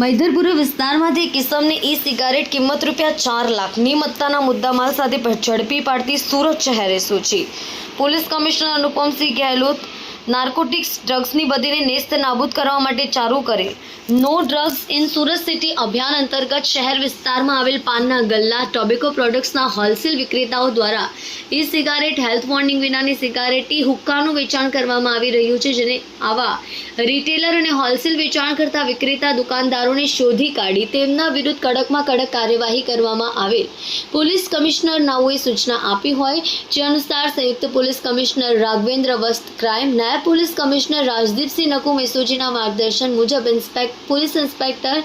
મૈધરપુરા વિસ્તારમાંથી કિસમને ઈ સિગારેટ કિંમત રૂપિયા ચાર લાખની મત્તાના મુદ્દામાલ સાથે ઝડપી પાડતી સુરત શહેરે સૂચી. Police commissioner Anupamsinh Gehlot narcotics ડ્રગ્સની બદીને નેસ્ત નાબૂદ કરવા માટે ચાલુ કરેલ no drugs in Surat city અભિયાન અંતર્ગત શહેર વિસ્તારમાં આવેલ પાનના ગલ્લા, ટોબેકો પ્રોડક્ટ્સના હોલસેલ વિક્રેતાઓ દ્વારા ઈ સિગારેટ હેલ્થ વોર્નિંગ વિનાની સિગારેટ ઈ હુક્કાનું વેચાણ કરવામાં આવી રહ્યું છે, જેને આવા રિટેલર અને હોલસેલ વેચાણ કરતા વિક્રેતા દુકાનદારોને શોધી કાઢી. તેમના વિરુદ્ધ કડકમાં કડક કાર્યવાહી કરવામાં આવેલ. પોલીસ કમિશનર નાઓએ સૂચના આપી હોય જે અનુસાર સંયુક્ત પોલીસ કમિશનર રાઘવેન્દ્ર વસ્ત ક્રાઇમ નાયબ પોલીસ કમિશનર રાજદીપસિંહ નકુ એસઓજીના માર્ગદર્શન મુજબ ઇન્સ્પેક્ટ પોલીસ ઇન્સ્પેક્ટર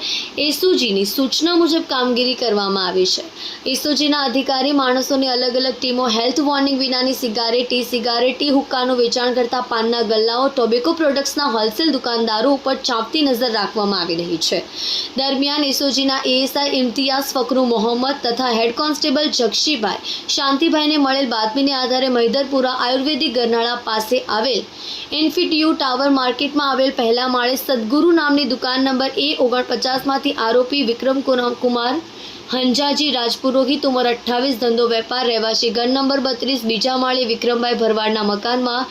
એસઓજીની સૂચના મુજબ કામગીરી કરવામાં આવી છે. એસઓજીના અધિકારી માણસોની અલગ અલગ ટીમો હેલ્થ વોર્નિંગ વિનાની સિગારેટ ટી સિગારેટ ટી હુક્કાનું વેચાણ કરતા પાનના ગલ્લાઓ, ટોબેકો પ્રોડક્ટ્સના હોલસેલ દુકાનદારો ઉપર ચાંપતી નજર રાખવામાં આવી રહી છે. દરમિયાન એસઓજીના એએસઆઈ ઇમ્તિયાઝ ફકરુ મોહમ્મદ તથા હેડ કોન્સ્ટેબલ જક્ષીભાઈ શાંતિભાઈને મળેલ બાતમીને આધારે મહિદરપુરા આયુર્વેદિક ગરનાળા પાસે આવેલ ઇન્ફિટ્યુ ટાવર માર્કેટમાં આવેલ પહેલા માળે સદગુરુ નામની દુકાન નંબર એ ઓગણપચાસમાંથી આરોપી વિક્રમ કુમાર હંજાજી રાજપુરોહિત ઉંમર અઠ્ઠાવીસ, ધંધો વેપાર, રહેવાસી ગન નંબર બત્રીસ, બીજા માળે વિક્રમભાઈ ભરવાડના મકાનમાં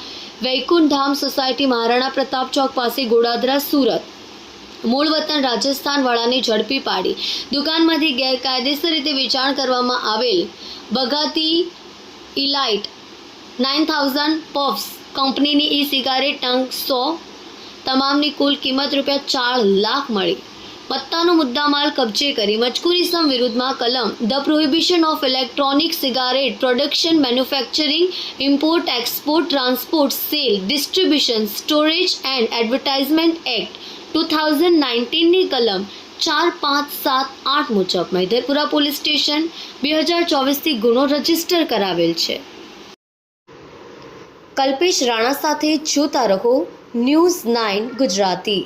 વૈકુંઠ ધામ સોસાયટી મહારાણા પ્રતાપ ચોક પાસે ગોડાદરા, સુરત. મૂળ વતન રાજસ્થાનવાળાને ઝડપી પાડી. દુકાનમાંથી ગેરકાયદેસર રીતે વેચાણ કરવામાં આવેલ Bugatti elite nine thousand puffs કંપનીની ઈ સિગારેટ ટંક સો તમામની કુલ કિંમત રૂપિયા ચાર લાખ મળી. પત્તાનો મુદ્દામાલ કબજે કરી મજકૂરી સમ વિરુદ્ધમાં કલમ. The prohibition of electronic cigarette production manufacturing import export transport sale distribution storage and advertisement act two thousand નાઇન્ટીનની કલમ ચાર પાંચ સાત આઠ મુજબ મૈધરપુરા પોલીસ સ્ટેશન બે હજાર ચોવીસથી ગુનો રજિસ્ટર કરાવેલ છે. કલ્પેશ રાણા સાથે જોતા રહો ન્યૂઝ નાઇન ગુજરાતી.